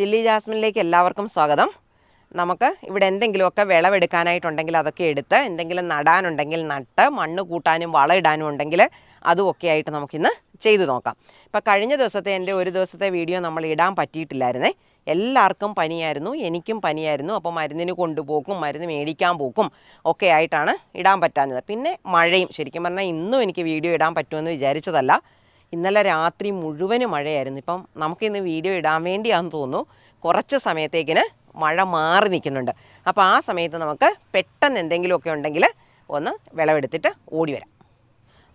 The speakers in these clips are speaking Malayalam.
ചില്ലി ജാസ്മിനിലേക്ക് എല്ലാവർക്കും സ്വാഗതം. നമുക്ക് ഇവിടെ എന്തെങ്കിലുമൊക്കെ വിളവെടുക്കാനായിട്ടുണ്ടെങ്കിൽ അതൊക്കെ എടുത്ത് എന്തെങ്കിലും നടാനുണ്ടെങ്കിൽ നട്ട് മണ്ണ് കൂട്ടാനും വളം ഇടാനും ഉണ്ടെങ്കിൽ അതുമൊക്കെ ആയിട്ട് നമുക്കിന്ന് ചെയ്തു നോക്കാം. ഇപ്പം കഴിഞ്ഞ ദിവസത്തെ എന്റെ ഒരു ദിവസത്തെ വീഡിയോ നമ്മൾ ഇടാൻ പറ്റിയിട്ടില്ലായിരുന്നേ. എല്ലാവർക്കും പനിയായിരുന്നു എനിക്കും പനിയായിരുന്നു. അപ്പോൾ മരുന്നിന് കൊണ്ടുപോക്കും മരുന്ന് മേടിക്കാൻ പോക്കും ഒക്കെ ആയിട്ടാണ് ഇടാൻ പറ്റാഞ്ഞത്. പിന്നെ മഴയും ശരിക്കും പറഞ്ഞാൽ ഇന്നും എനിക്ക് വീഡിയോ ഇടാൻ പറ്റുമെന്ന് വിചാരിച്ചതല്ല. ഇന്നലെ രാത്രി മുഴുവനും മഴയായിരുന്നു. ഇപ്പം നമുക്കിന്ന് വീഡിയോ ഇടാൻ വേണ്ടിയാണെന്ന് തോന്നുന്നു. കുറച്ച് സമയത്തേക്കിന് മഴ മാറി നിൽക്കുന്നുണ്ട്. അപ്പോൾ ആ സമയത്ത് നമുക്ക് പെട്ടെന്ന് എന്തെങ്കിലുമൊക്കെ ഉണ്ടെങ്കിൽ ഒന്ന് വിളവെടുത്തിട്ട് ഓടി വരാം.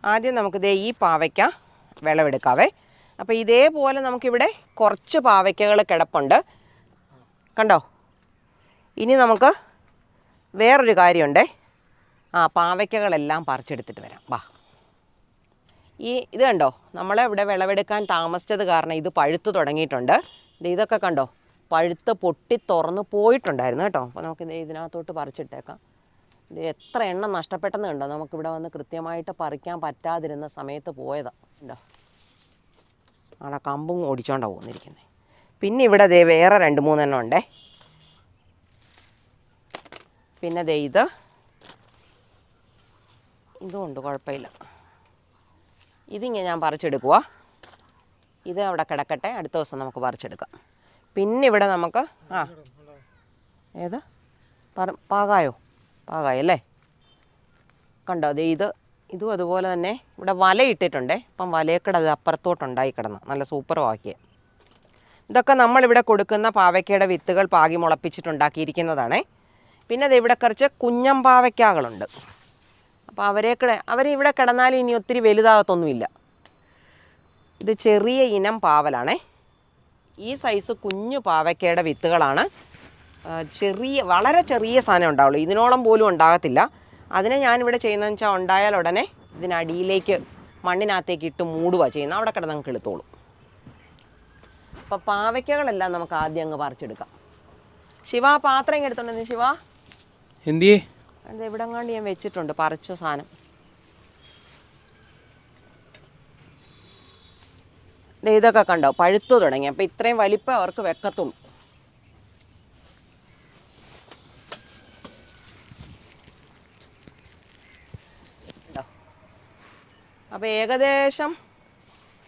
ആദ്യം നമുക്ക് ദേ ഈ പാവയ്ക്ക വിളവെടുക്കാവേ. അപ്പോൾ ഇതേപോലെ നമുക്കിവിടെ കുറച്ച് പാവയ്ക്കകൾ കിടപ്പുണ്ട്. കണ്ടോ? ഇനി നമുക്ക് വേറൊരു കാര്യമുണ്ടേ. ആ പാവയ്ക്കകളെല്ലാം പറിച്ചെടുത്തിട്ട് വരാം. വാ. ഈ ഇത് കണ്ടോ? നമ്മളെ ഇവിടെ വിളവെടുക്കാൻ താമസിച്ചത് കാരണം ഇത് പഴുത്ത് തുടങ്ങിയിട്ടുണ്ട്. ഇതൊക്കെ കണ്ടോ? പഴുത്ത് പൊട്ടി തുറന്ന് പോയിട്ടുണ്ടായിരുന്നു കേട്ടോ. അപ്പോൾ നമുക്ക് ഇതിനകത്തോട്ട് പറിച്ചിട്ടേക്കാം. ഇത് എത്ര എണ്ണം നഷ്ടപ്പെട്ടെന്ന് കണ്ടോ? നമുക്കിവിടെ വന്ന് കൃത്യമായിട്ട് പറിക്കാൻ പറ്റാതിരുന്ന സമയത്ത് പോയതാണ് ഉണ്ടോ അവിടെ കമ്പും ഓടിച്ചോണ്ടാണ് പോകുന്നിരിക്കുന്നത് പിന്നെ ഇവിടെ ദേ വേറെ രണ്ട് മൂന്നെണ്ണം ഉണ്ടേ. പിന്നെ ദേ ഇത്. ഇതും ഉണ്ട് കുഴപ്പമില്ല. ഇതിങ്ങനെ ഞാൻ പറിച്ചെടുക്കുക ഇത് അവിടെ കിടക്കട്ടെ അടുത്ത ദിവസം നമുക്ക് പറിച്ചെടുക്കാം. പിന്നെ ഇവിടെ നമുക്ക് ആ. ഏത്? പാകായോ? പാകായോ അല്ലേ? കണ്ടോ അതെ ഇത് ഇതും അതുപോലെ തന്നെ ഇവിടെ വല ഇട്ടിട്ടുണ്ടേ. അപ്പം വലയക്കട അത് അപ്പുറത്തോട്ടുണ്ടായി കിടന്ന്. നല്ല സൂപ്പർ വാക്കിയ ഇതൊക്കെ നമ്മളിവിടെ കൊടുക്കുന്ന പാവയ്ക്കയുടെ വിത്തുകൾ പാകി മുളപ്പിച്ചിട്ടുണ്ടാക്കിയിരിക്കുന്നതാണേ. പിന്നെ അത് ഇവിടെ കുറച്ച് കുഞ്ഞൻ പാവയ്ക്കകളുണ്ട്. അപ്പോൾ അവരെയൊക്കെ അവരിവിടെ കിടന്നാൽ ഇനി ഒത്തിരി വലുതാകത്തൊന്നുമില്ല. ഇത് ചെറിയ ഇനം പാവലാണേ. ഈ സൈസ് കുഞ്ഞു പാവയ്ക്കയുടെ വിത്തുകളാണ്. ചെറിയ വളരെ ചെറിയ സാധനം ഉണ്ടാവുള്ളൂ. ഇതിനോളം പോലും ഉണ്ടാകത്തില്ല. അതിനെ ഞാനിവിടെ ചെയ്യുന്നതെന്ന് വെച്ചാൽ ഉണ്ടായാൽ ഉടനെ ഇതിനടിയിലേക്ക് മണ്ണിനകത്തേക്ക് ഇട്ട് മൂടുക ചെയ്യുന്നത്. അവിടെ കിടന്ന് നമുക്ക് അപ്പോൾ പാവയ്ക്കകളെല്ലാം നമുക്ക് ആദ്യം അങ്ങ് പറിച്ചെടുക്കാം. ശിവ പാത്രം എടുത്തോണ്ടെന്ന് ശിവ. എന്തിയേ? അത് ഇവിടെ എങ്ങാണ്ട് ഞാൻ വെച്ചിട്ടുണ്ട് പറിച്ച സാധനം. ഇതൊക്കെ കണ്ടോ? പഴുത്തു തുടങ്ങി. അപ്പോൾ ഇത്രയും വലിപ്പം അവർക്ക് വെക്കത്തുള്ളൂ. അപ്പോൾ ഏകദേശം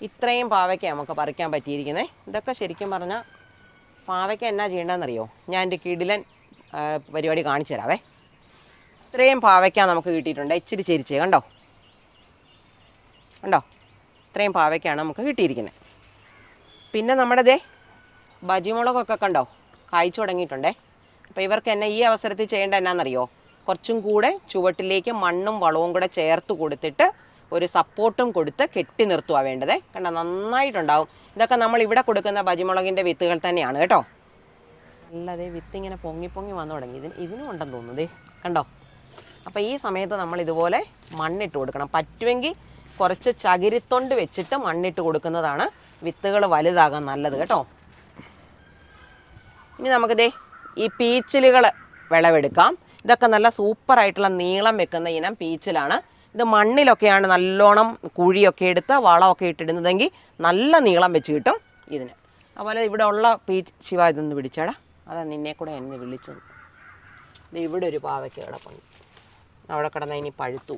ഇത്രയും പാവയ്ക്ക നമുക്ക് പറിക്കാൻ പറ്റിയിരിക്കുന്നത് ഇതൊക്കെ ശരിക്കും പറഞ്ഞാൽ പാവയ്ക്ക എന്നാ ചെയ്യേണ്ടതെന്നറിയോ ഞാൻ എന്റെ കിടിലൻ പരിപാടി കാണിച്ചു തരാവേ. ഇത്രയും പാവയ്ക്ക നമുക്ക് കിട്ടിയിട്ടുണ്ട്. ഇച്ചിരി ചെരിച്ച് കണ്ടോ? കണ്ടോ? ഇത്രയും പാവയ്ക്കാണ് നമുക്ക് കിട്ടിയിരിക്കുന്നത്. പിന്നെ നമ്മുടെ ദേ ബജിമുളകൊക്കെ കണ്ടോ? കായ്ച്ചു തുടങ്ങിയിട്ടുണ്ടേ. അപ്പോൾ ഇവർക്ക് എന്നെ ഈ അവസരത്തിൽ ചെയ്യേണ്ട എന്നാണെന്നറിയോ കുറച്ചും കൂടെ ചുവട്ടിലേക്ക് മണ്ണും വളവും കൂടെ ചേർത്ത് കൊടുത്തിട്ട് ഒരു സപ്പോർട്ടും കൊടുത്ത് കെട്ടി നിർത്തുക വേണ്ടത്. കണ്ട? നന്നായിട്ടുണ്ടാവും. ഇതൊക്കെ നമ്മൾ ഇവിടെ കൊടുക്കുന്ന ബജിമുളകിന്റെ വിത്തുകൾ തന്നെയാണ് കേട്ടോ. അല്ലാതെ വിത്ത് ഇങ്ങനെ പൊങ്ങി പൊങ്ങി വന്നു തുടങ്ങി. ഇതിന് ഇതിനും ഉണ്ടെന്ന് തോന്നുന്നു ദേ. കണ്ടോ? അപ്പോൾ ഈ സമയത്ത് നമ്മൾ ഇതുപോലെ മണ്ണിട്ട് കൊടുക്കണം. പറ്റുമെങ്കിൽ കുറച്ച് ചകിരിത്തൊണ്ട് വെച്ചിട്ട് മണ്ണിട്ട് കൊടുക്കുന്നതാണ് വിത്തുകൾ വലുതാകാൻ നല്ലത് കേട്ടോ. ഇനി നമുക്കിതേ ഈ പീച്ചിലുകൾ വിളവെടുക്കാം. ഇതൊക്കെ നല്ല സൂപ്പറായിട്ടുള്ള നീളം വെക്കുന്ന ഇനം പീച്ചിലാണ്. ഇത് മണ്ണിലൊക്കെയാണ് നല്ലോണം കുഴിയൊക്കെ എടുത്ത് വളമൊക്കെ ഇട്ടിടുന്നതെങ്കിൽ നല്ല നീളം വെച്ച് കിട്ടും ഇതിന്. അതുപോലെ ഇവിടെ ഉള്ള പീ ശിവ ഇതൊന്ന് പിടിച്ചാടാ. അതാ നിന്നെ കൂടെ എന്നെ വിളിച്ചത്. ഇവിടെ ഒരു പാവയ്ക്ക് കിടപ്പുണ്ട്. അവിടെ കിടന്ന ഇനി പഴുത്തു.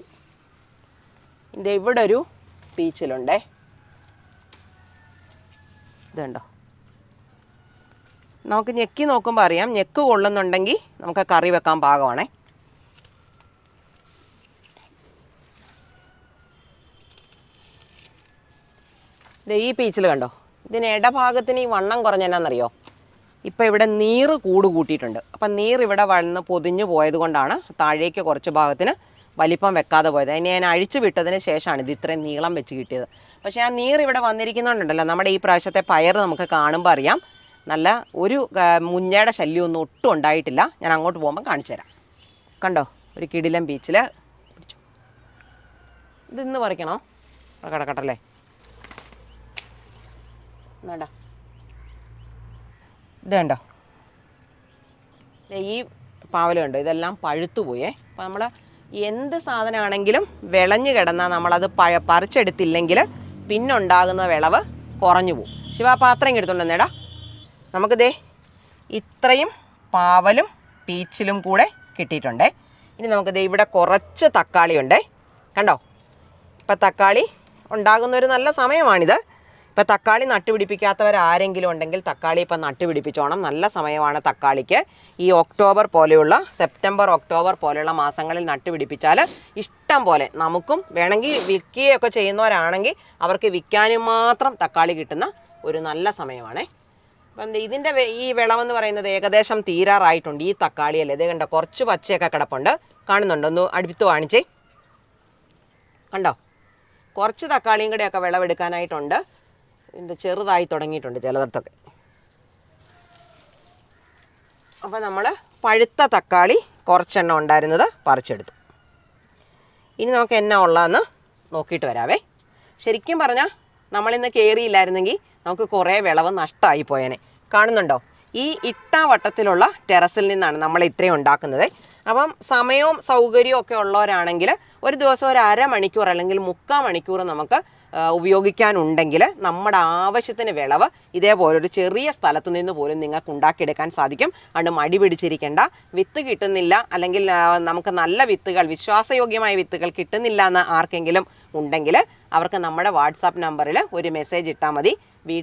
ഇതിന്റെ ഇത് ഇവിടെ ഒരു പീച്ചിലുണ്ടേ ഇതുണ്ടോ? നമുക്ക് ഞെക്കി നോക്കുമ്പോൾ അറിയാം. ഞെക്ക് കൊള്ളുന്നുണ്ടെങ്കിൽ നമുക്ക് കറി വെക്കാൻ പാകമാണേ. ഈ പീച്ചിൽ കണ്ടോ? ഇതിന് ഇടഭാഗത്തിന് ഈ വണ്ണം കുറഞ്ഞ എന്നാന്നറിയോ ഇപ്പം ഇവിടെ നീറ് കൂട് കൂട്ടിയിട്ടുണ്ട്. അപ്പം നീർ ഇവിടെ വന്ന് പൊതിഞ്ഞു പോയത് കൊണ്ടാണ് താഴേക്ക് കുറച്ച് ഭാഗത്തിന് വലിപ്പം വെക്കാതെ പോയത്. അതിനെ ഞാൻ അഴിച്ചു വിട്ടതിന് ശേഷമാണ് ഇത് ഇത്രയും നീളം വെച്ച് കിട്ടിയത്. പക്ഷേ ആ നീർ ഇവിടെ വന്നിരിക്കുന്നുണ്ടല്ലോ. നമ്മുടെ ഈ പ്രാവശ്യത്തെ പയർ നമുക്ക് കാണുമ്പോൾ അറിയാം. നല്ല ഒരു മുഞ്ഞയുടെ ശല്യമൊന്നും ഒട്ടും ഉണ്ടായിട്ടില്ല. ഞാൻ അങ്ങോട്ട് പോകുമ്പോൾ കാണിച്ചു തരാം. കണ്ടോ? ഒരു കിടിലം ബീച്ചിൽ പിടിച്ചു. ഇതിന്ന് പറിക്കണോ? കടക്കട്ടല്ലേ എന്നാടാ ഇത് കണ്ടോ. ഈ പാവലുണ്ടോ ഇതെല്ലാം പഴുത്തു പോയേ. അപ്പോൾ നമ്മൾ എന്ത് സാധനമാണെങ്കിലും വിളഞ്ഞു കിടന്നാൽ നമ്മളത് പഴ പറിച്ചെടുത്തില്ലെങ്കിൽ പിന്നുണ്ടാകുന്ന വിളവ് കുറഞ്ഞു പോകും ശിവ പാത്രം എടുത്തോണ്ടെന്നേടാ നമുക്ക് ദേ ഇത്രയും പാവലും പീച്ചിലും കൂടെ കിട്ടിയിട്ടുണ്ടേ. ഇനി നമുക്ക് ദേ ഇവിടെ കുറച്ച് തക്കാളി ഉണ്ടേ കണ്ടോ? ഇപ്പം തക്കാളി ഉണ്ടാകുന്ന ഒരു നല്ല സമയമാണിത്. ഇപ്പം തക്കാളി നട്ടുപിടിപ്പിക്കാത്തവർ ആരെങ്കിലും ഉണ്ടെങ്കിൽ തക്കാളി ഇപ്പം നട്ടുപിടിപ്പിച്ചോണം. നല്ല സമയമാണ് തക്കാളിക്ക്. ഈ ഒക്ടോബർ പോലെയുള്ള സെപ്റ്റംബർ ഒക്ടോബർ പോലെയുള്ള മാസങ്ങളിൽ നട്ടുപിടിപ്പിച്ചാൽ ഇഷ്ടം പോലെ നമുക്കും വേണമെങ്കിൽ വിൽക്കുകയൊക്കെ ചെയ്യുന്നവരാണെങ്കിൽ അവർക്ക് വിൽക്കാനും മാത്രം തക്കാളി കിട്ടുന്ന ഒരു നല്ല സമയമാണേ. അപ്പം ഇതിന്റെ ഈ വിളവെന്ന് പറയുന്നത് ഏകദേശം തീരാറായിട്ടുണ്ട്. ഈ തക്കാളിയല്ലേ. ഇതേ കണ്ടോ കുറച്ച് പച്ചയൊക്കെ കിടപ്പുണ്ട്. കാണുന്നുണ്ടോ? ഒന്ന് അടുത്ത് കാണിച്ചേ കണ്ടോ? കുറച്ച് തക്കാളിയും കൂടെയൊക്കെ വിളവെടുക്കാനായിട്ടുണ്ട്. ഇതിന്റെ ചെറുതായി തുടങ്ങിയിട്ടുണ്ട് ചിലയിടത്തൊക്കെ അപ്പോൾ നമ്മൾ പഴുത്ത തക്കാളി കുറച്ചെണ്ണം ഉണ്ടായിരുന്നത് പറിച്ചെടുത്തു. ഇനി നമുക്ക് എന്നാ ഉള്ളതെന്ന് നോക്കിയിട്ട് വരാവേ. ശരിക്കും പറഞ്ഞാൽ നമ്മളിന്ന് കയറിയില്ലായിരുന്നെങ്കിൽ നമുക്ക് കുറേ വിളവ് നഷ്ടമായി പോയേനെ. കാണുന്നുണ്ടോ? ഈ ഇട്ടാവട്ടത്തിലുള്ള ടെറസിൽ നിന്നാണ് നമ്മൾ ഇത്രയും ഉണ്ടാക്കുന്നത്. അപ്പം സമയവും സൗകര്യവും ഒക്കെ ഉള്ളവരാണെങ്കിൽ ഒരു ദിവസം ഒരു അരമണിക്കൂർ അല്ലെങ്കിൽ മുക്കാൽ മണിക്കൂർ നമുക്ക് ഉപയോഗിക്കാനുണ്ടെങ്കിൽ നമ്മുടെ ആവശ്യത്തിന് വിളവ് ഇതേപോലെ ഒരു ചെറിയ സ്ഥലത്ത് നിന്ന് പോലും നിങ്ങൾക്ക് ഉണ്ടാക്കിയെടുക്കാൻ സാധിക്കും. അതുകൊണ്ട് മടി പിടിച്ചിരിക്കേണ്ട. വിത്ത് കിട്ടുന്നില്ല. അല്ലെങ്കിൽ നമുക്ക് നല്ല വിത്തുകൾ വിശ്വാസയോഗ്യമായ വിത്തുകൾ കിട്ടുന്നില്ല എന്ന് ആർക്കെങ്കിലും ഉണ്ടെങ്കിൽ അവർക്ക് നമ്മുടെ വാട്സാപ്പ് നമ്പറിൽ ഒരു മെസ്സേജ് ഇട്ടാൽ മതി.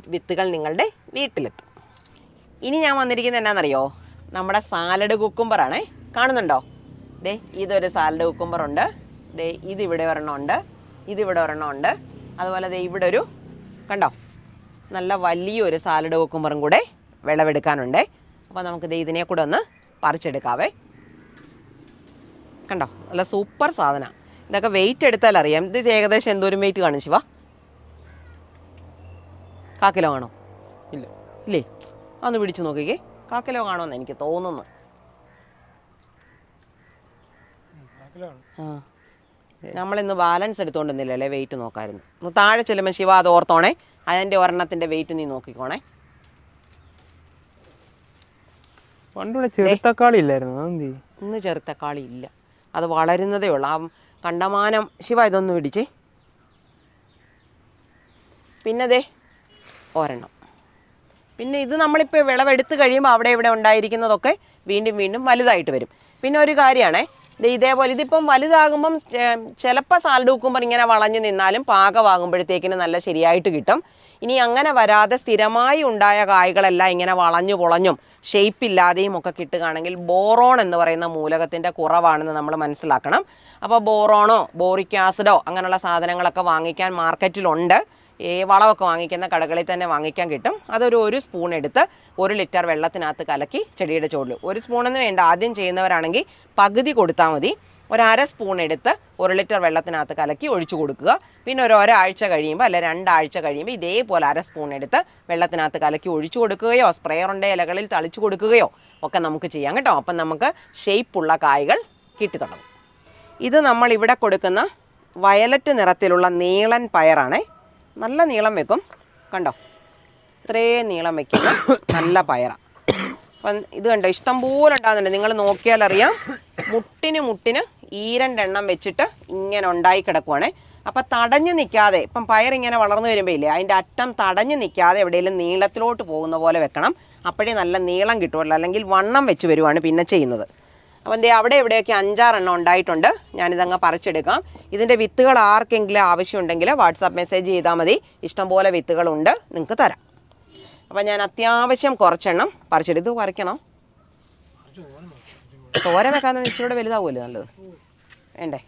വിത്തുകൾ നിങ്ങളുടെ വീട്ടിലെത്തും. ഇനി ഞാൻ വന്നിരിക്കുന്നത് എന്നാണെന്നറിയോ നമ്മുടെ സാലഡ് കുക്കുംബറാണേ. കാണുന്നുണ്ടോ? ദേ ഇതൊരു സാലഡ് കുക്കുംബറുണ്ട്. ദേ ഇതിവിടെ ഒരെണ്ണം ഉണ്ട്. ഇതിവിടെ ഒരെണ്ണം ഉണ്ട്. അതുപോലെ ദേ ഇവിടെ ഒരു കണ്ടോ? നല്ല വലിയൊരു സാലഡ് കൊക്കുമ്പറും കൂടെ വിളവെടുക്കാനുണ്ട്. അപ്പോൾ നമുക്ക് ദേ ഇതിനെ കൂടെ ഒന്ന് പറിച്ചെടുക്കാവേ. കണ്ടോ? നല്ല സൂപ്പർ സാധന. ഇതൊക്കെ വെയിറ്റ് എടുത്താൽ അറിയാം. ഇത് ഏകദേശം എന്തോരം വെയിറ്റ് കാണും ശിവ? കാക്കിലോ കിലോ കാണോ? ഇല്ല. ഇല്ലേ? ഒന്ന് പിടിച്ചു നോക്കിക്കേ. കാക്കിലോ കിലോ കാണുമെന്ന് എനിക്ക് തോന്നുന്നു. ആ. നമ്മളിന്ന് ബാലൻസ് എടുത്തോണ്ടിരുന്നില്ലല്ലേ വെയിറ്റ് നോക്കായിരുന്നു. താഴെ ചെല്ലുമ്പോൾ ശിവ അത് ഓർത്തോണേ. അതിന്റെ ഒരെണ്ണത്തിന്റെ വെയിറ്റ് നീ നോക്കിക്കോണേ. പണ്ടിവിടെ ചെറുത്തക്കാളി ഇല്ലായിരുന്നു. ഇന്ന് ചെറുത്തക്കാളി ഇല്ല. അത് വളരുന്നതേ ഉള്ളൂ. ആ കണ്ടമാനം ശിവ ഇതൊന്ന് പിടിച്ചേ. പിന്നെ ദേ ഒരെണ്ണം. പിന്നെ ഇത് നമ്മളിപ്പോൾ വിളവെടുത്ത് കഴിയുമ്പോൾ അവിടെ ഇവിടെ ഉണ്ടായിരിക്കുന്നതൊക്കെ വീണ്ടും വീണ്ടും വലുതായിട്ട് വരും. പിന്നെ ഒരു കാര്യമാണേ ഇതേപോലെ ഇതിപ്പം വലുതാകുമ്പം ചിലപ്പോൾ സാലഡ് വെക്കുമ്പോൾ ഇങ്ങനെ വളഞ്ഞു നിന്നാലും പാകമാകുമ്പോഴത്തേക്കിന് നല്ല ശരിയായിട്ട് കിട്ടും. ഇനി അങ്ങനെ വരാതെ സ്ഥിരമായി ഉണ്ടായ കായ്കളെല്ലാം ഇങ്ങനെ വളഞ്ഞു പൊളഞ്ഞും ഷേപ്പ് ഇല്ലാതെയും ഒക്കെ കിട്ടുകയാണെങ്കിൽ ബോറോൺ എന്ന് പറയുന്ന മൂലകത്തിന്റെ കുറവാണെന്ന് നമ്മൾ മനസ്സിലാക്കണം. അപ്പോൾ ബോറോണോ ബോറിക് ആസിഡോ അങ്ങനെയുള്ള സാധനങ്ങളൊക്കെ വാങ്ങിക്കാൻ മാർക്കറ്റിലുണ്ട് ഈ വളമൊക്കെ വാങ്ങിക്കുന്ന കടകളിൽ തന്നെ വാങ്ങിക്കാൻ കിട്ടും. അതൊരു ഒരു സ്പൂൺ എടുത്ത് ഒരു ലിറ്റർ വെള്ളത്തിനകത്ത് കലക്കി ചെടിയുടെ ചുവടിൽ ഒരു സ്പൂണെന്ന് വേണ്ട ആദ്യം ചെയ്യുന്നവരാണെങ്കിൽ പകുതി കൊടുത്താൽ മതി. ഒരര സ്പൂൺ എടുത്ത് ഒരു ലിറ്റർ വെള്ളത്തിനകത്ത് കലക്കി ഒഴിച്ചു കൊടുക്കുക. പിന്നെ ഒരു ഒരാഴ്ച കഴിയുമ്പോൾ അല്ലെ രണ്ടാഴ്ച കഴിയുമ്പോൾ ഇതേപോലെ അര സ്പൂൺ എടുത്ത് വെള്ളത്തിനകത്ത് കലക്കി ഒഴിച്ചു കൊടുക്കുകയോ സ്പ്രേയറിന്റെ ഇലകളിൽ തളിച്ചു കൊടുക്കുകയോ ഒക്കെ നമുക്ക് ചെയ്യാം കേട്ടോ. അപ്പം നമുക്ക് ഷേപ്പുള്ള കായ്കൾ കിട്ടി തുടങ്ങും. ഇത് നമ്മൾ ഇവിടെ കൊടുക്കുന്ന വയലറ്റ് നിറത്തിലുള്ള നീളൻ പയറാണേ. നല്ല നീളം വെക്കും. കണ്ടോ? ഇത്രയും നീളം വെക്കുന്ന നല്ല പയറാണ് അപ്പം ഇത് കണ്ടോ? ഇഷ്ടം പോലെ ഉണ്ടാകുന്നുണ്ട്. നിങ്ങൾ നോക്കിയാൽ അറിയാം. മുട്ടിന് മുട്ടിന് ഈ രണ്ടെണ്ണം വെച്ചിട്ട് ഇങ്ങനെ ഉണ്ടായി കിടക്കുവാണേ. അപ്പം തടഞ്ഞു നിൽക്കാതെ ഇപ്പം പയർ ഇങ്ങനെ വളർന്നു വരുമ്പോൾ ഇല്ലേ അതിന്റെ അറ്റം തടഞ്ഞു നിൽക്കാതെ എവിടെയെങ്കിലും നീളത്തിലോട്ട് പോകുന്ന പോലെ വെക്കണം. അപ്പോഴേ നല്ല നീളം കിട്ടുള്ളൂ അല്ലെങ്കിൽ വണ്ണം വെച്ച് വരുവാണ് പിന്നെ ചെയ്യുന്നത്. അപ്പം ദേ അവിടെ ഇവിടെയൊക്കെ അഞ്ചാറെണ്ണം ഉണ്ടായിട്ടുണ്ട്. ഞാനിതങ്ങ് പറിച്ചെടുക്കാം. ഇതിന്റെ വിത്തുകൾ ആർക്കെങ്കിലും ആവശ്യമുണ്ടെങ്കിൽ വാട്സാപ്പ് മെസ്സേജ് ചെയ്താൽ മതി. ഇഷ്ടംപോലെ വിത്തുകളുണ്ട്. നിങ്ങൾക്ക് തരാം. അപ്പം ഞാൻ അത്യാവശ്യം കുറച്ചെണ്ണം പറിച്ചെടുത്ത് പറിക്കണം. തോരൻ വെക്കാൻ ഇച്ചിരി വലുതാവുമല്ലോ നല്ലത്? വേണ്ടേ?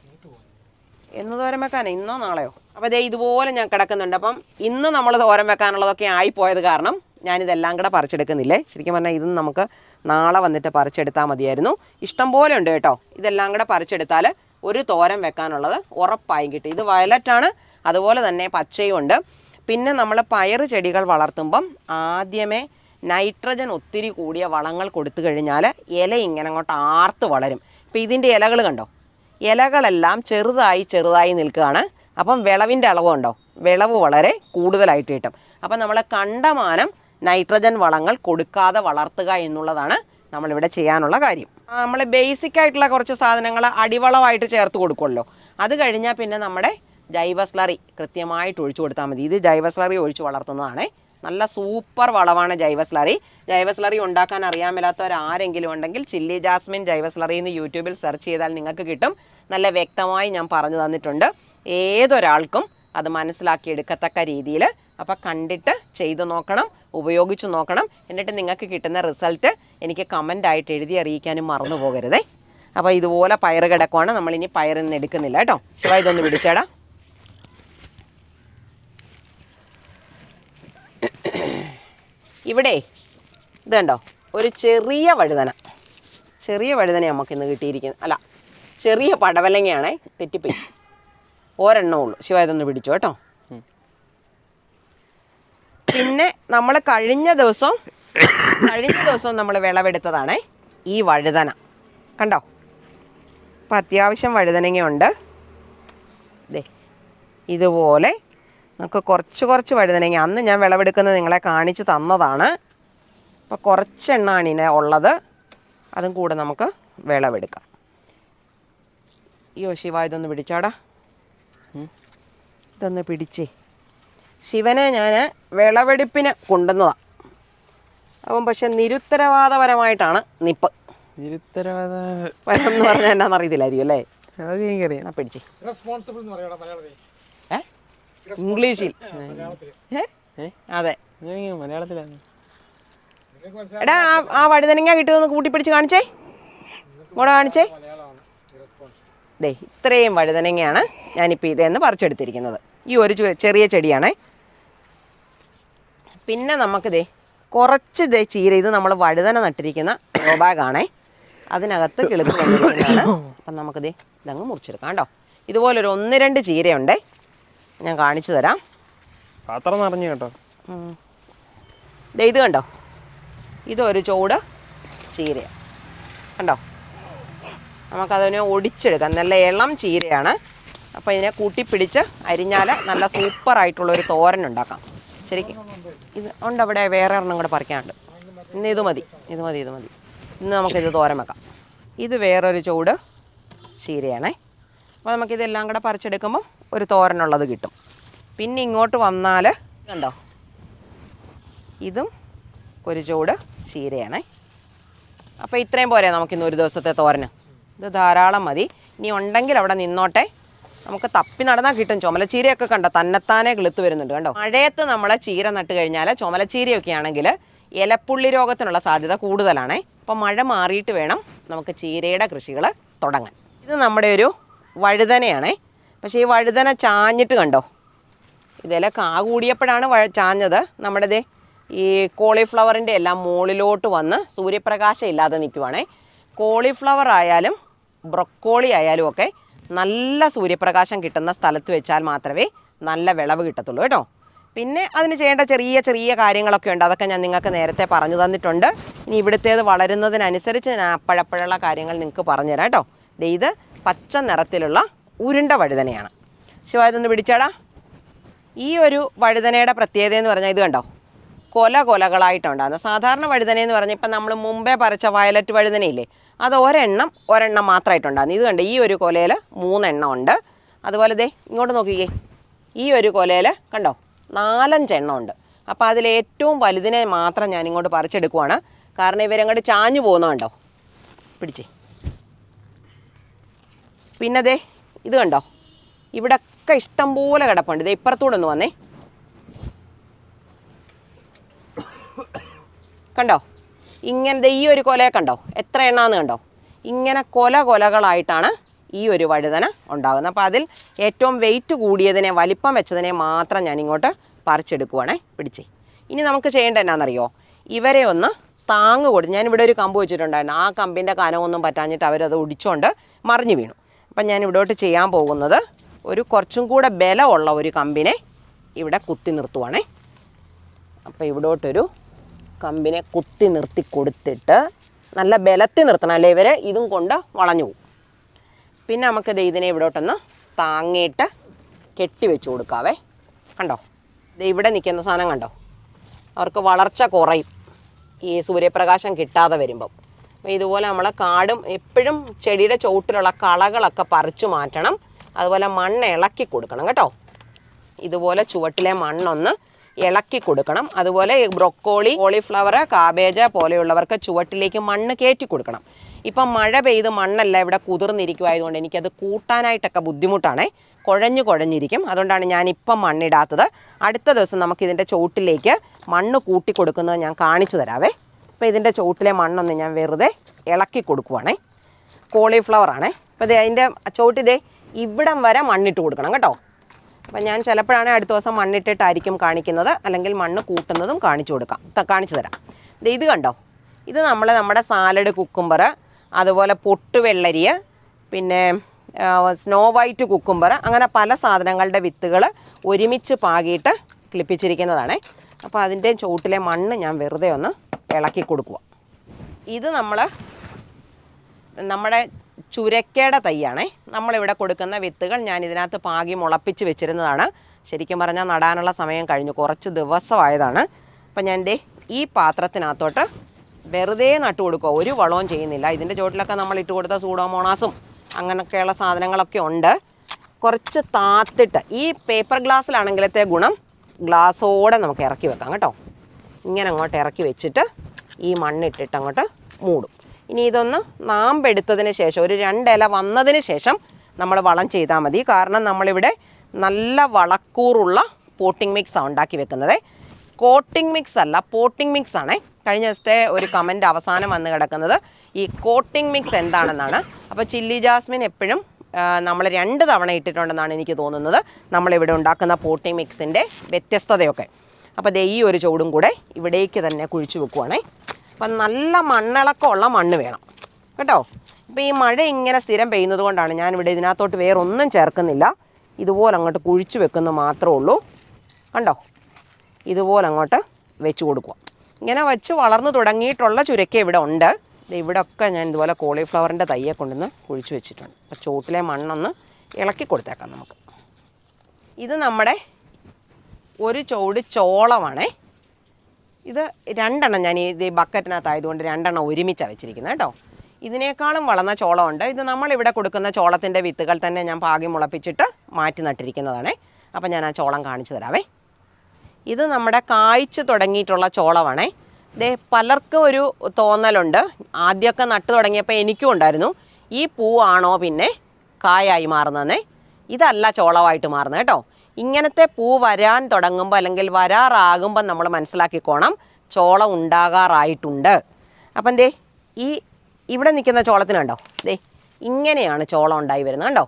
എന്ന് തോരൻ വെക്കാനേ ഇന്നോ നാളെയോ? അപ്പോൾ ദേ ഇതുപോലെ ഞാൻ കിടക്കുന്നുണ്ട്. അപ്പം ഇന്ന് നമ്മൾ തോരൻ വെക്കാനുള്ളതൊക്കെ ആയിപ്പോയത് കാരണം ഞാനിതെല്ലാം കൂടെ പറിച്ചെടുക്കുന്നില്ലേ? ശരിക്കും പറഞ്ഞാൽ ഇതും നമുക്ക് നാളെ വന്നിട്ട് പറിച്ചെടുത്താൽ മതിയായിരുന്നു. ഇഷ്ടം പോലെ ഉണ്ട് കേട്ടോ. ഇതെല്ലാം കൂടെ പറിച്ചെടുത്താൽ ഒരു തോരൻ വെക്കാനുള്ളത് ഉറപ്പായും കിട്ടും. ഇത് വയലറ്റാണ് അതുപോലെ തന്നെ പച്ചയും ഉണ്ട്. പിന്നെ നമ്മൾ പയർ ചെടികൾ വളർത്തുമ്പം ആദ്യമേ നൈട്രജൻ ഒത്തിരി കൂടിയ വളങ്ങൾ കൊടുത്തു കഴിഞ്ഞാൽ ഇല ഇങ്ങനെ അങ്ങോട്ട് ആർത്ത് വളരും. ഇപ്പം ഇതിന്റെ ഇലകൾ കണ്ടോ? ഇലകളെല്ലാം ചെറുതായി ചെറുതായി നിൽക്കുകയാണ്. അപ്പം വിളവിന്റെ അളവ് ഉണ്ടോ വിളവ് വളരെ കൂടുതലായിട്ട് കിട്ടും. അപ്പം നമ്മൾ കണ്ടമാനം നൈട്രജൻ വളങ്ങൾ കൊടുക്കാതെ വളർത്തുക എന്നുള്ളതാണ് നമ്മളിവിടെ ചെയ്യാനുള്ള കാര്യം. നമ്മൾ ബേസിക് ആയിട്ടുള്ള കുറച്ച് സാധനങ്ങൾ അടിവളമായിട്ട് ചേർത്ത് കൊടുക്കുമല്ലോ അത് കഴിഞ്ഞാൽ പിന്നെ നമ്മുടെ ജൈവസ്ലറി കൃത്യമായിട്ട് ഒഴിച്ചു കൊടുത്താൽ മതി. ഇത് ജൈവസ്ലറി ഒഴിച്ച് വളർത്തുന്നതാണ്. നല്ല സൂപ്പർ വളമാണ് ജൈവസ്ലറി. ജൈവസ്ലറി ജൈവ സ്ലറി ഉണ്ടാക്കാൻ മേലാത്തവർ ആരെങ്കിലും ഉണ്ടെങ്കിൽ ചില്ലി ജാസ്മിൻ ജൈവസ്ലറി എന്ന് യൂട്യൂബിൽ സെർച്ച് ചെയ്താൽ നിങ്ങൾക്ക് കിട്ടും. നല്ല വ്യക്തമായി ഞാൻ പറഞ്ഞു തന്നിട്ടുണ്ട്. ഏതൊരാൾക്കും അത് മനസ്സിലാക്കിയെടുക്കത്തക്ക രീതിയിൽ അപ്പോൾ കണ്ടിട്ട് ചെയ്തു നോക്കണം ഉപയോഗിച്ചു നോക്കണം. എന്നിട്ട് നിങ്ങൾക്ക് കിട്ടുന്ന റിസൾട്ട് എനിക്ക് കമന്റായിട്ട് എഴുതി അറിയിക്കാനും മറന്നു പോകരുതേ. അപ്പോൾ ഇതുപോലെ പയറ് കിടക്കുവാണ്. നമ്മളിനി പയറൊന്നും എടുക്കുന്നില്ല കേട്ടോ. ശിവ ഇതൊന്ന് പിടിച്ചേടാ. ഇവിടെ ഇത് കണ്ടോ? ഒരു ചെറിയ വഴുതന. ചെറിയ വഴുതന നമുക്ക് ഇന്ന് കിട്ടിയിരിക്കുന്നത് അല്ല ചെറിയ പടവലങ്ങയാണേ തെറ്റിപ്പോയി. ഒരെണ്ണമുള്ളൂ ശിവ ഇതൊന്ന് പിടിച്ചു കേട്ടോ. പിന്നെ നമ്മൾ കഴിഞ്ഞ ദിവസം കഴിഞ്ഞ ദിവസം നമ്മൾ വിളവെടുത്തതാണ് ഈ വഴുതന. കണ്ടോ? അപ്പം അത്യാവശ്യം വഴുതനങ്ങയുണ്ട്. ദേ ഇതുപോലെ നമുക്ക് കുറച്ച് കുറച്ച് വഴുതനങ്ങ. അന്ന് ഞാൻ വിളവെടുക്കുന്നത് നിങ്ങളെ കാണിച്ച് തന്നതാണ്. അപ്പോൾ കുറച്ചെണ്ണാണ് ഇതിനെ ഉള്ളത്. അതും കൂടെ നമുക്ക് വിളവെടുക്കാം. അയ്യോ ശിവ ഇതൊന്ന് പിടിച്ചാടാ. ഇതൊന്ന് പിടിച്ചേ. ശിവനെ ഞാൻ വിളവെടുപ്പിന് കൊണ്ടുവന്നതാണ് അപ്പം പക്ഷെ നിരുത്തരവാദപരമായിട്ടാണ് നിപ്പ്. നിരുത്തരവാദ വരം എന്ന് പറഞ്ഞാൽ എന്നാന്ന് അറിയത്തില്ലായിരിക്കും അല്ലേ? അത് എനിക്കറിയാം. എന്നാ പിടിച്ചേ. റെസ്പോൺസിബിൾ എന്ന് പറയണം മലയാളത്തിൽ. ഏ? ഇംഗ്ലീഷിൽ. ഏ? അതെ. ഞാൻ മലയാളത്തിലാണ്. എടാ ആ വഴുതനങ്ങ കിട്ടിയതൊന്ന് കൂട്ടി പിടിച്ച് കാണിച്ചേ. ഇങ്ങോട്ട് കാണിച്ചേ. മലയാളമാണ് റെസ്പോൺസ് ദേ ഇത്രയും വഴുതനങ്ങയാണ് ഞാനിപ്പോൾ ഇതെന്ന് പറിച്ചെടുത്തിരിക്കുന്നത്. ഈ ഒരു ചെറിയ ചെടിയാണേ. പിന്നെ നമുക്ക് ദേ കുറച്ച് ഇതേ ചീര ഇത് നമ്മൾ വഴുതന നട്ടിരിക്കുന്ന ബാഗാണേ. അതിനകത്ത് കിളിപ്പ് വന്നിരിക്കുന്നതാണ് അപ്പം നമുക്ക് ദേ ഇതങ്ങ് മുറിച്ചെടുക്കാം കേട്ടോ. ഇതുപോലൊരു ഒന്ന് രണ്ട് ചീരയുണ്ട്. ഞാൻ കാണിച്ചു തരാം. പാത്രം നിറഞ്ഞു കേട്ടോ. ഇത് കണ്ടോ? ഇതൊരു ചൂട് ചീര. കണ്ടോ? നമുക്കതിനെ ഒടിച്ചെടുക്കാം. നല്ല ഇളം ചീരയാണ്. അപ്പോൾ ഇതിനെ കൂട്ടിപ്പിടിച്ച് അരിഞ്ഞാൽ നല്ല സൂപ്പറായിട്ടുള്ളൊരു തോരൻ ഉണ്ടാക്കാം. ശരിക്കും. ഇത് ഉണ്ട് അവിടെ വേറെ ഒരെണ്ണം കൂടെ പറിക്കാനുണ്ട്. ഇന്ന് ഇത് മതി ഇത് മതി ഇത് മതി. ഇന്ന് നമുക്കിത് തോരൻ വെക്കാം. ഇത് വേറൊരു ചൂട് ചീരയാണേ. അപ്പോൾ നമുക്കിതെല്ലാം കൂടെ പറിച്ചെടുക്കുമ്പോൾ ഒരു തോരനുള്ളത് കിട്ടും. പിന്നെ ഇങ്ങോട്ട് വന്നാൽ കണ്ടോ? ഇതും ഒരു ചൂട് ചീരയാണേ. അപ്പോൾ ഇത്രയും പോരെ നമുക്കിന്ന് ഒരു ദിവസത്തെ തോരന്. ഇത് ധാരാളം മതി. ഇനി ഉണ്ടെങ്കിൽ അവിടെ നിന്നോട്ടെ. നമുക്ക് തപ്പി നടന്നാൽ കിട്ടും. ചുമലച്ചീരയൊക്കെ കണ്ടോ? തന്നെത്താനെ കിളുത്ത് വരുന്നുണ്ട് കണ്ടോ? മഴയത്ത് നമ്മളെ ചീര നട്ട് കഴിഞ്ഞാൽ ചുമലച്ചീരയൊക്കെ ആണെങ്കിൽ ഇലപ്പുള്ളി രോഗത്തിനുള്ള സാധ്യത കൂടുതലാണേ. അപ്പം മഴ മാറിയിട്ട് വേണം നമുക്ക് ചീരയുടെ കൃഷികൾ തുടങ്ങാൻ. ഇത് നമ്മുടെ ഒരു വഴുതനയാണേ. പക്ഷേ ഈ വഴുതന ചാഞ്ഞിട്ട് കണ്ടോ? ഇതില കാ കൂടിയപ്പോഴാണ് വഴ ചാഞ്ഞത്. നമ്മുടെ ദേ ഈ കോളിഫ്ലവറിന്റെ എല്ലാം മുകളിലോട്ട് വന്ന് സൂര്യപ്രകാശം ഇല്ലാതെ നിൽക്കുവാണേ കോളിഫ്ലവർ ആയാലും ബ്രൊക്കോളി ആയാലും ഒക്കെ നല്ല സൂര്യപ്രകാശം കിട്ടുന്ന സ്ഥലത്ത് വെച്ചാൽ മാത്രമേ നല്ല വിളവ് കിട്ടത്തുള്ളൂ കേട്ടോ. പിന്നെ അതിന് ചെയ്യേണ്ട ചെറിയ ചെറിയ കാര്യങ്ങളൊക്കെ ഉണ്ട്. അതൊക്കെ ഞാൻ നിങ്ങൾക്ക് നേരത്തെ പറഞ്ഞു തന്നിട്ടുണ്ട്. ഇനി ഇവിടുത്തേത് വളരുന്നതിനനുസരിച്ച് ഞാൻ അപ്പോഴപ്പോഴുള്ള കാര്യങ്ങൾ നിങ്ങൾക്ക് പറഞ്ഞുതരാം കേട്ടോ. ഇത് പച്ച നിറത്തിലുള്ള ഉരുണ്ട വഴുതനയാണ്. ശിവ ഇതൊന്ന് പിടിച്ചാടാ. ഈ ഒരു വഴുതനയുടെ പ്രത്യേകത എന്ന് പറഞ്ഞാൽ ഇത് കണ്ടോ? കൊല കൊലകളായിട്ടുണ്ടാകുന്നത് സാധാരണ വഴുതനയെന്ന് പറഞ്ഞാൽ ഇപ്പം നമ്മൾ മുമ്പേ പറിച്ച വയലറ്റ് വഴുതനയില്ലേ? അത് ഒരെണ്ണം ഒരെണ്ണം മാത്രമായിട്ടുണ്ടാകുന്നു ഇത് കണ്ട് ഈ ഒരു കൊലയിൽ മൂന്നെണ്ണം ഉണ്ട്. അതുപോലെ ദേ ഇങ്ങോട്ട് നോക്കിക്കേ. ഈ ഒരു കൊലയിൽ കണ്ടോ നാലഞ്ചെണ്ണം ഉണ്ട്. അപ്പോൾ അതിൽ ഏറ്റവും വലുതിനെ മാത്രം ഞാൻ ഇങ്ങോട്ട് പറിച്ചെടുക്കുവാണ്. കാരണം ഇവരങ്ങോട്ട് ചാഞ്ഞു പോകുന്നുണ്ടോ പിടിച്ചേ. പിന്നെ ദേ ഇത് കണ്ടോ? ഇവിടൊക്കെ ഇഷ്ടം പോലെ കിടപ്പുണ്ട്. ഇത് ഇപ്പുറത്തൂടെ ഒന്ന് വന്നേ. കണ്ടോ? ഇങ്ങനത്തെ ഈ ഒരു കൊലയെ കണ്ടോ എത്ര എണ്ണാന്ന് കണ്ടോ? ഇങ്ങനെ കൊല കൊലകളായിട്ടാണ് ഈ ഒരു വഴുതന ഉണ്ടാകുന്നത്. അപ്പോൾ അതിൽ ഏറ്റവും വെയിറ്റ് കൂടിയതിനെ വലിപ്പം വെച്ചതിനെ മാത്രം ഞാനിങ്ങോട്ട് പറിച്ചെടുക്കുവാണേ. പിടിച്ചേ. ഇനി നമുക്ക് ചെയ്യേണ്ട എന്നാണെന്നറിയോ ഇവരെ ഒന്ന് താങ്ങ് കൊടുത്ത് ഞാനിവിടെ ഒരു കമ്പ് വെച്ചിട്ടുണ്ടായിരുന്നു. ആ കമ്പിന്റെ കനമൊന്നും പറ്റാഞ്ഞിട്ട് അവരത് ഒടിച്ചുകൊണ്ട് മറിഞ്ഞു വീണു. അപ്പം ഞാൻ ഇവിടോട്ട് ചെയ്യാൻ പോകുന്നത് ഒരു കുറച്ചും കൂടെ ബലമുള്ള ഒരു കമ്പിനെ ഇവിടെ കുത്തി നിർത്തുവാണേ. അപ്പോൾ ഇവിടോട്ടൊരു കമ്പിനെ കുത്തി നിർത്തി കൊടുത്തിട്ട് നല്ല ബലത്തിൽ നിർത്തണം അല്ലേ? ഇവർ ഇതും കൊണ്ട് വളഞ്ഞു പോകും. പിന്നെ നമുക്കിത് ഇതിനെ ഇവിടോട്ടൊന്ന് താങ്ങിയിട്ട് കെട്ടി വെച്ച് കൊടുക്കാവേ. കണ്ടോ? ഇത് ഇവിടെ നിൽക്കുന്ന സാധനം കണ്ടോ? അവർക്ക് വളർച്ച കുറയും. ഈ സൂര്യപ്രകാശം കിട്ടാതെ വരുമ്പം. അപ്പോൾ ഇതുപോലെ നമ്മൾ കാടും എപ്പോഴും ചെടിയുടെ ചുവട്ടിലുള്ള കളകളൊക്കെ പറിച്ചു മാറ്റണം. അതുപോലെ മണ്ണ് ഇളക്കി കൊടുക്കണം കേട്ടോ? ഇതുപോലെ ചുവട്ടിലെ മണ്ണൊന്ന് ഇളക്കി കൊടുക്കണം. അതുപോലെ ബ്രൊക്കോളി കോളിഫ്ലവർ കാബേജ് പോലെയുള്ളവർക്ക് ചുവട്ടിലേക്ക് മണ്ണ് കയറ്റി കൊടുക്കണം. ഇപ്പം മഴ പെയ്ത് മണ്ണല്ല ഇവിടെ കുതിർന്നിരിക്കുമായതുകൊണ്ട് എനിക്കത് കൂട്ടാനായിട്ടൊക്കെ ബുദ്ധിമുട്ടാണ്. കുഴഞ്ഞു കുഴഞ്ഞിരിക്കും. അതുകൊണ്ടാണ് ഞാൻ ഇപ്പം മണ്ണിടാത്തത്. അടുത്ത ദിവസം നമുക്ക് ഇതിന്റെ ചോട്ടിലേക്ക് മണ്ണ് കൂട്ടി കൊടുക്കുന്നത് ഞാൻ കാണിച്ചു തരാവേ. അപ്പോൾ ഇതിന്റെ ചോട്ടിലെ മണ്ണൊന്ന് ഞാൻ വെറുതെ ഇളക്കി കൊടുക്കുവാണേ. കോളിഫ്ലവർ ആണേ അപ്പോൾ ദേ അതിന്റെ ചോട്ടിതേ ഇവിടം വരെ മണ്ണിട്ട് കൊടുക്കണം കേട്ടോ. അപ്പം ഞാൻ ചിലപ്പോഴാണ് അടുത്ത ദിവസം മണ്ണിട്ടിട്ടായിരിക്കും കാണിക്കുന്നത്. അല്ലെങ്കിൽ മണ്ണ് കൂട്ടുന്നതും കാണിച്ചു കൊടുക്കാം. കാണിച്ചു തരാം. ഇത് കണ്ടോ? ഇത് നമ്മൾ നമ്മുടെ സാലഡ് കുക്കുംബർ അതുപോലെ പൊട്ട് വെള്ളരി പിന്നെ സ്നോ വൈറ്റ് കുക്കുംബർ അങ്ങനെ പല സാധനങ്ങളുടെ വിത്തുകൾ ഒരുമിച്ച് പാകിയിട്ട് ക്ലിപ്പിച്ചിരിക്കുന്നതാണ് അപ്പോൾ അതിന്റെ ചുവട്ടിലെ മണ്ണ് ഞാൻ വെറുതെ ഒന്ന് ഇളക്കി കൊടുക്കുക. ഇത് നമ്മൾ നമ്മുടെ ചുരക്കയുടെ തൈയാണേ. നമ്മളിവിടെ കൊടുക്കുന്ന വിത്തുകൾ ഞാൻ ഇതിനകത്ത് പാകി മുളപ്പിച്ച് വെച്ചിരുന്നതാണ്. ശരിക്കും പറഞ്ഞാൽ നടാനുള്ള സമയം കഴിഞ്ഞു. കുറച്ച് ദിവസമായതാണ്. അപ്പം ഞാൻ എന്റെ ഈ പാത്രത്തിനകത്തോട്ട് വെറുതെ നട്ടു കൊടുക്കുക ഒരു വളവും ചെയ്യുന്നില്ല. ഇതിന്റെ ചോട്ടിലൊക്കെ നമ്മൾ ഇട്ട് കൊടുത്ത സൂഡോമോണാസും അങ്ങനെയൊക്കെയുള്ള സാധനങ്ങളൊക്കെ ഉണ്ട്. കുറച്ച് താത്തിട്ട് ഈ പേപ്പർ ഗ്ലാസ്സിലാണെങ്കിലത്തെ ഗുണം ഗ്ലാസ്സോടെ നമുക്ക് ഇറക്കി വെക്കാം കേട്ടോ. ഇങ്ങനെ അങ്ങോട്ട് ഇറക്കി വെച്ചിട്ട് ഈ മണ്ണിട്ടിട്ട് അങ്ങോട്ട് മൂടും. ഇനി ഇതൊന്ന് നാമ്പെടുത്തതിന് ശേഷം ഒരു രണ്ടില വന്നതിന് ശേഷം നമ്മൾ വളം ചെയ്താൽ മതി. കാരണം നമ്മളിവിടെ നല്ല വളക്കൂറുള്ള പോട്ടിംഗ് മിക്സാണ് ഉണ്ടാക്കി വെക്കുന്നത്. കോട്ടിംഗ് മിക്സ് അല്ല പോട്ടിംഗ് മിക്സ് ആണ്. കഴിഞ്ഞ ദിവസത്തെ ഒരു കമന്റ് അവസാനം വന്ന് കിടക്കുന്നത്. ഈ കോട്ടിംഗ് മിക്സ് എന്താണെന്നാണ്. അപ്പോൾ ചില്ലി ജാസ്മിൻ എപ്പോഴും നമ്മൾ രണ്ട് തവണ ഇട്ടിട്ടുണ്ടെന്നാണ് എനിക്ക് തോന്നുന്നത്. നമ്മളിവിടെ ഉണ്ടാക്കുന്ന പോട്ടിംഗ് മിക്സിന്റെ വ്യത്യസ്തതയൊക്കെ. അപ്പോൾ ദേ ഈ ഒരു ചൂടും കൂടെ ഇവിടേക്ക് തന്നെ കുഴിച്ചു വെക്കുവാണേ. അപ്പം നല്ല മണ്ണിളക്കമുള്ള മണ്ണ് വേണം. കേട്ടോ? ഇപ്പോൾ ഈ മഴ ഇങ്ങനെ സ്ഥിരം പെയ്യുന്നത് കൊണ്ടാണ് ഞാനിവിടെ ഇതിനകത്തോട്ട് വേറെ ഒന്നും ചേർക്കുന്നില്ല. ഇതുപോലെ അങ്ങോട്ട് കുഴിച്ചു വെക്കുന്ന മാത്രമേ ഉള്ളൂ. കണ്ടോ? ഇതുപോലെ അങ്ങോട്ട് വെച്ച് കൊടുക്കുക. ഇങ്ങനെ വെച്ച് വളർന്നു തുടങ്ങിയിട്ടുള്ള ചുരക്ക ഇവിടെ ഉണ്ട്. ദേ ഇവിടെ ഒക്കെ ഞാൻ ഇതുപോലെ കോളിഫ്ലവറിന്റെ തയ്യെ കൊണ്ടുവന്ന് കുഴിച്ചു വെച്ചിട്ടുണ്ട്. അപ്പോൾ ചോട്ടിലെ മണ്ണൊന്ന് ഇളക്കി കൊടുത്തേക്കാം നമുക്ക്. ഇത് നമ്മുടെ ഒരു ചുവട് ചോളമാണേ. ഇത് രണ്ടെണ്ണം ഞാൻ ഈ ബക്കറ്റിനകത്തായതുകൊണ്ട് രണ്ടെണ്ണം ഒരുമിച്ചാണ് വെച്ചിരിക്കുന്നത് കേട്ടോ. ഇതിനേക്കാളും വളർന്ന ചോളമുണ്ട്. ഇത് നമ്മളിവിടെ കൊടുക്കുന്ന ചോളത്തിന്റെ വിത്തുകൾ തന്നെ ഞാൻ പാകി മുളപ്പിച്ചിട്ട് മാറ്റി നട്ടിരിക്കുന്നതാണേ. അപ്പം ഞാൻ ആ ചോളം കാണിച്ചു തരാവേ. ഇത് നമ്മുടെ കായ്ച്ചു തുടങ്ങിയിട്ടുള്ള ചോളമാണേ. ദേ പലർക്കും ഒരു തോന്നലുണ്ട്. ആദ്യമൊക്കെ നട്ടു തുടങ്ങിയപ്പോൾ എനിക്കും ഉണ്ടായിരുന്നു. ഈ പൂവാണോ പിന്നെ കായായി മാറുന്നതെന്നേ. ഇതല്ല ചോളമായിട്ട് മാറുന്നത് കേട്ടോ. ഇങ്ങനത്തെ പൂ വരാൻ തുടങ്ങുമ്പോൾ അല്ലെങ്കിൽ വരാറാകുമ്പോൾ നമ്മൾ മനസ്സിലാക്കിക്കോണം. ചോളം ഉണ്ടാകാറായിട്ടുണ്ട്. അപ്പം ദേ ഈ ഇവിടെ നിൽക്കുന്ന ചോളത്തിന് കണ്ടോ? ദേ ഇങ്ങനെയാണ് ചോളം ഉണ്ടായി വരുന്നത് കണ്ടോ?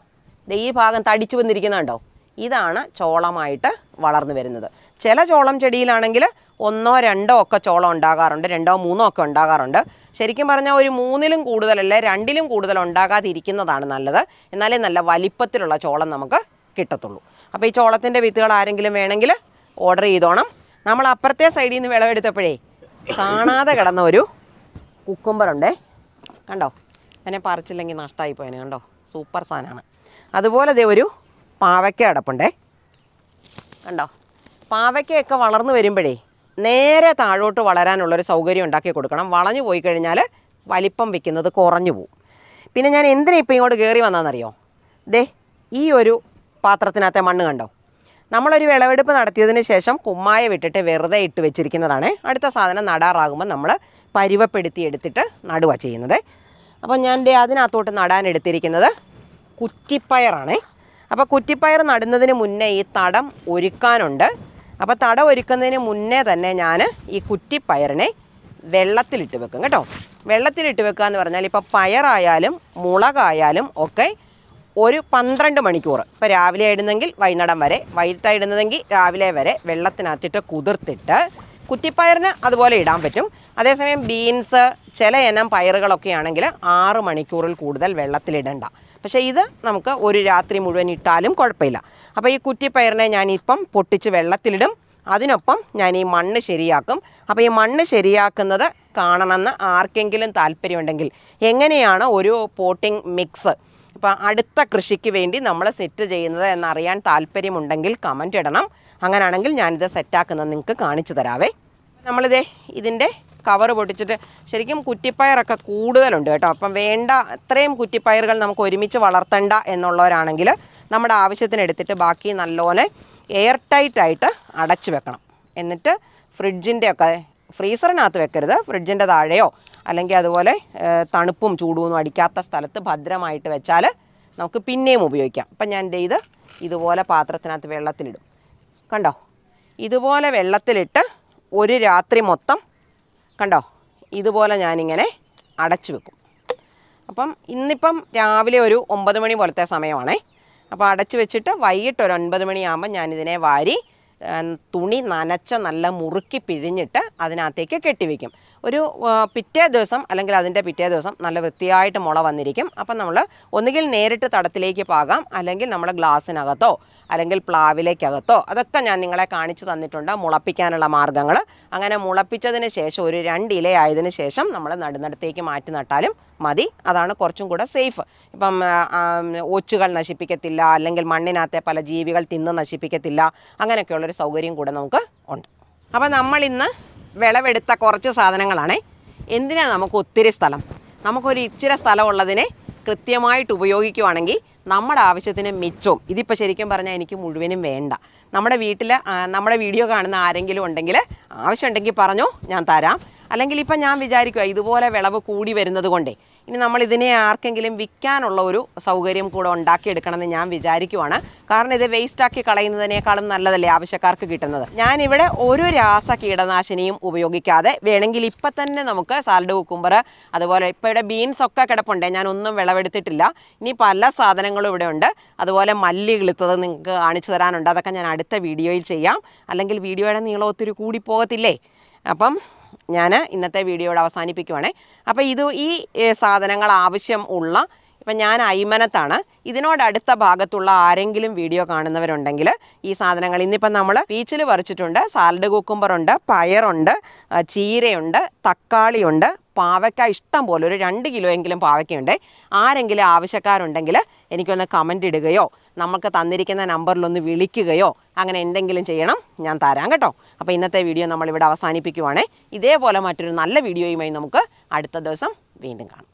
ദേ ഈ ഭാഗം തടിച്ചു വന്നിരിക്കുന്നുണ്ടോ ഇതാണ് ചോളമായിട്ട് വളർന്നു വരുന്നത്. ചില ചോളം ചെടിയിലാണെങ്കിൽ ഒന്നോ രണ്ടോ ഒക്കെ ചോളം ഉണ്ടാകാറുണ്ട് രണ്ടോ മൂന്നോ ഒക്കെ ഉണ്ടാകാറുണ്ട്. ശരിക്കും പറഞ്ഞാൽ ഒരു മൂന്നിലും കൂടുതലല്ലേ രണ്ടിലും കൂടുതൽ ഉണ്ടാകാതിരിക്കുന്നതാണ് നല്ലത്. എന്നാലേ നല്ല വലിപ്പത്തിലുള്ള ചോളം നമുക്ക് കിട്ടത്തുള്ളൂ. അപ്പോൾ ഈ ചോളത്തിന്റെ വിത്തുകൾ ആരെങ്കിലും വേണമെങ്കിൽ ഓർഡർ ചെയ്തോണം. നമ്മൾ അപ്പുറത്തെ സൈഡിൽ നിന്ന് വിളവെടുത്തപ്പോഴേ കാണാതെ കിടന്ന ഒരു കുക്കുംബറുണ്ടേ. കണ്ടോ? എന്നെ പറിച്ചില്ലെങ്കിൽ നഷ്ടമായി പോയനെ. കണ്ടോ? സൂപ്പർ സാധനമാണ്. അതുപോലെ ദേ ഒരു പാവയ്ക്ക അടപ്പുണ്ടേ കണ്ടോ? പാവയ്ക്കയൊക്കെ വളർന്നു വരുമ്പോഴേ നേരെ താഴോട്ട് വളരാനുള്ളൊരു സൗകര്യം ഉണ്ടാക്കി കൊടുക്കണം. വളഞ്ഞു പോയി കഴിഞ്ഞാൽ വലിപ്പം വയ്ക്കുന്നത് കുറഞ്ഞു പോവും. പിന്നെ ഞാൻ എന്തിനാ ഇപ്പോൾ ഇങ്ങോട്ട് കയറി വന്നതെന്നറിയോ? ദേ ഈ ഒരു പാത്രത്തിനകത്തെ മണ്ണ് കണ്ടോ? നമ്മളൊരു വിളവെടുപ്പ് നടത്തിയതിന് ശേഷം കുമ്മായ വിട്ടിട്ട് വെറുതെ ഇട്ട് വെച്ചിരിക്കുന്നതാണ്. അടുത്ത സാധനം നടാറാകുമ്പോൾ നമ്മൾ പരുവപ്പെടുത്തി എടുത്തിട്ട് നടുക ചെയ്യുന്നത്. അപ്പോൾ ഞാൻ അതിനകത്തോട്ട് നടാൻ എടുത്തിരിക്കുന്നത് കുറ്റിപ്പയറാണ്. അപ്പോൾ കുറ്റിപ്പയർ നടുന്നതിന് മുന്നേ ഈ തടം ഒരുക്കാനുണ്ട്. അപ്പോൾ തടം ഒരുക്കുന്നതിന് മുന്നേ തന്നെ ഞാൻ ഈ കുറ്റിപ്പയറിനെ വെള്ളത്തിലിട്ട് വെക്കും കേട്ടോ. വെള്ളത്തിലിട്ട് വെക്കുക എന്ന് പറഞ്ഞാൽ ഇപ്പോൾ പയറായാലും മുളകായാലും ഒക്കെ ഒരു പന്ത്രണ്ട് മണിക്കൂർ. ഇപ്പോൾ രാവിലെ ഇടുന്നെങ്കിൽ വൈകുന്നേരം വരെ. വൈകിട്ട് ഇടുന്നതെങ്കിൽ രാവിലെ വരെ വെള്ളത്തിനകത്തിട്ട് കുതിർത്തിട്ട് കുറ്റിപ്പയറിന് അതുപോലെ ഇടാൻ പറ്റും. അതേസമയം ബീൻസ് ചില ഇനം പയറുകളൊക്കെ ആണെങ്കിൽ ആറ് മണിക്കൂറിൽ കൂടുതൽ വെള്ളത്തിലിടണ്ട പക്ഷേ ഇത് നമുക്ക് ഒരു രാത്രി മുഴുവൻ ഇട്ടാലും കുഴപ്പമില്ല. അപ്പോൾ ഈ കുറ്റിപ്പയറിനെ ഞാനിപ്പം പൊട്ടിച്ച് വെള്ളത്തിലിടും. അതിനൊപ്പം ഞാൻ ഈ മണ്ണ് ശരിയാക്കും. അപ്പോൾ ഈ മണ്ണ് ശരിയാക്കുന്നത് കാണണമെന്ന് ആർക്കെങ്കിലും താല്പര്യമുണ്ടെങ്കിൽ എങ്ങനെയാണ് ഒരു പോട്ടിംഗ് മിക്സ് ഇപ്പോൾ അടുത്ത കൃഷിക്ക് വേണ്ടി നമ്മൾ സെറ്റ് ചെയ്യുന്നത് എന്നറിയാൻ താല്പര്യമുണ്ടെങ്കിൽ കമന്റ് ഇടണം. അങ്ങനെയാണെങ്കിൽ ഞാനിത് സെറ്റാക്കുന്നത് നിങ്ങൾക്ക് കാണിച്ചു തരാവേ. നമ്മളിതേ ഇതിന്റെ കവർ പൊട്ടിച്ചിട്ട് ശരിക്കും കുറ്റിപ്പയറൊക്കെ കൂടുതലുണ്ട് കേട്ടോ. അപ്പം വേണ്ട അത്രയും കുറ്റിപ്പയറുകൾ നമുക്ക് ഒരുമിച്ച് വളർത്തണ്ട എന്നുള്ളവരാണെങ്കിൽ നമ്മുടെ ആവശ്യത്തിന് എടുത്തിട്ട് ബാക്കി നല്ലോനെ എയർ ടൈറ്റായിട്ട് അടച്ചു വെക്കണം. എന്നിട്ട് ഫ്രിഡ്ജിന്റെ ഒക്കെ ഫ്രീസറിനകത്ത് വെക്കരുത്. ഫ്രിഡ്ജിന്റെ താഴെയോ അല്ലെങ്കിൽ അതുപോലെ തണുപ്പും ചൂടുമൊന്നും അടിക്കാത്ത സ്ഥലത്ത് ഭദ്രമായിട്ട് വെച്ചാൽ നമുക്ക് പിന്നെയും ഉപയോഗിക്കാം. അപ്പം ഞാൻ എന്റെ ഇത് ഇതുപോലെ പാത്രത്തിനകത്ത് വെള്ളത്തിലിടും. കണ്ടോ? ഇതുപോലെ വെള്ളത്തിലിട്ട് ഒരു രാത്രി മൊത്തം കണ്ടോ? ഇതുപോലെ ഞാനിങ്ങനെ അടച്ചു വെക്കും. അപ്പം ഇന്നിപ്പം രാവിലെ ഒരു ഒമ്പത് മണി പോലത്തെ സമയമാണേ. അപ്പോൾ അടച്ചു വെച്ചിട്ട് വൈകിട്ട് ഒരു ഒൻപത് മണിയാകുമ്പോൾ ഞാനിതിനെ വാരി തുണി നനച്ച നല്ല മുറുക്കി പിഴിഞ്ഞിട്ട് അതിനകത്തേക്ക് കെട്ടിവെക്കും. ഒരു പിറ്റേ ദിവസം അല്ലെങ്കിൽ അതിന്റെ പിറ്റേ ദിവസം നല്ല വൃത്തിയായിട്ട് മുള വന്നിരിക്കും. അപ്പം നമ്മൾ ഒന്നുകിൽ നേരിട്ട് തടത്തിലേക്ക് പാകാം. അല്ലെങ്കിൽ നമ്മുടെ ഗ്ലാസ്സിനകത്തോ അല്ലെങ്കിൽ പ്ലാവിലേക്കകത്തോ അതൊക്കെ ഞാൻ നിങ്ങളെ കാണിച്ചു തന്നിട്ടുണ്ട് മുളപ്പിക്കാനുള്ള മാർഗങ്ങൾ അങ്ങനെ മുളപ്പിച്ചതിന് ശേഷം ഒരു രണ്ട് ഇലയായതിന് ശേഷം നമ്മൾ നടുന്നിടത്തേക്ക് മാറ്റി നട്ടാലും മതി. അതാണ് കുറച്ചും കൂടെ സേഫ്. ഇപ്പം ഒച്ചുകൾ നശിപ്പിക്കത്തില്ല അല്ലെങ്കിൽ മണ്ണിനകത്തെ പല ജീവികൾ തിന്ന് നശിപ്പിക്കത്തില്ല അങ്ങനെയൊക്കെയുള്ളൊരു സൗകര്യം കൂടെ നമുക്ക് ഉണ്ട്. അപ്പം നമ്മൾ ഇന്ന് വിളവെടുത്ത കുറച്ച് സാധനങ്ങളാണ്. എന്തിനാണ് നമുക്ക് ഒത്തിരി സ്ഥലം? നമുക്കൊരു ഇച്ചിരി സ്ഥലമുള്ളതിനെ കൃത്യമായിട്ട് ഉപയോഗിക്കുവാണെങ്കിൽ നമ്മുടെ ആവശ്യത്തിന് മിച്ചവും. ഇതിപ്പോൾ ശരിക്കും പറഞ്ഞാൽ എനിക്ക് മുഴുവനും വേണ്ട. നമ്മുടെ വീട്ടിൽ നമ്മുടെ വീഡിയോ കാണുന്ന ആരെങ്കിലും ഉണ്ടെങ്കിൽ ആവശ്യമുണ്ടെങ്കിൽ പറഞ്ഞോ ഞാൻ തരാം. അല്ലെങ്കിൽ ഇപ്പം ഞാൻ വിചാരിക്കുക ഇതുപോലെ വിളവ് കൂടി വരുന്നത് കൊണ്ടേ ഇനി നമ്മൾ ഇതിനെ ആർക്കെങ്കിലും വിൽക്കാനുള്ള ഒരു സൗകര്യം കൂടെ ഉണ്ടാക്കിയെടുക്കണമെന്ന് ഞാൻ വിചാരിക്കുവാണ്. കാരണം ഇത് വേസ്റ്റാക്കി കളയുന്നതിനേക്കാളും നല്ലതല്ലേ ആവശ്യക്കാർക്ക് കിട്ടുന്നത്. ഞാനിവിടെ ഒരു രാസ കീടനാശിനിയും ഉപയോഗിക്കാതെ വേണമെങ്കിൽ ഇപ്പം തന്നെ നമുക്ക് സാലഡ് കുക്കുംബർ അതുപോലെ ഇപ്പോൾ ഇവിടെ ബീൻസ് ഒക്കെ കിടപ്പുണ്ട്. ഞാൻ ഒന്നും വിളവെടുത്തിട്ടില്ല. ഇനി പല സാധനങ്ങളും ഇവിടെ ഉണ്ട്. അതുപോലെ മല്ലി കിളുത്തത് നിങ്ങൾക്ക് കാണിച്ചു തരാനുണ്ട്. അതൊക്കെ ഞാൻ അടുത്ത വീഡിയോയിൽ ചെയ്യാം. അല്ലെങ്കിൽ വീഡിയോയുടെ നീളം ഒത്തിരി കൂടി പോകത്തില്ലേ? അപ്പം ഞാൻ ഇന്നത്തെ വീഡിയോയുടെ അവസാനിപ്പിക്കുവാണേ. അപ്പോൾ ഇത് ഈ സാധനങ്ങൾ ആവശ്യം ഉള്ള ഇപ്പം ഞാൻ അയ്മനത്താണ്. ഇതിനോടടുത്ത ഭാഗത്തുള്ള ആരെങ്കിലും വീഡിയോ കാണുന്നവരുണ്ടെങ്കിൽ ഈ സാധനങ്ങൾ ഇന്നിപ്പം നമ്മൾ പീച്ചിൽ പറിച്ചിട്ടുണ്ട്. സാലഡ് കുക്കുംബറുണ്ട് പയറുണ്ട് ചീരയുണ്ട് തക്കാളിയുണ്ട് പാവയ്ക്ക ഇഷ്ടം പോലെ ഒരു രണ്ട് കിലോ എങ്കിലും പാവയ്ക്കയുണ്ട്. ആരെങ്കിലും ആവശ്യക്കാരുണ്ടെങ്കിൽ എനിക്കൊന്ന് കമന്റ് ഇടുകയോ നമുക്ക് തന്നിരിക്കുന്ന നമ്പറിലൊന്ന് വിളിക്കുകയോ അങ്ങനെ എന്തെങ്കിലും ചെയ്യണം ഞാൻ തരാം കേട്ടോ. അപ്പോൾ ഇന്നത്തെ വീഡിയോ നമ്മളിവിടെ അവസാനിപ്പിക്കുവാണേ. ഇതേപോലെ മറ്റൊരു നല്ല വീഡിയോയുമായി നമുക്ക് അടുത്ത ദിവസം വീണ്ടും കാണാം.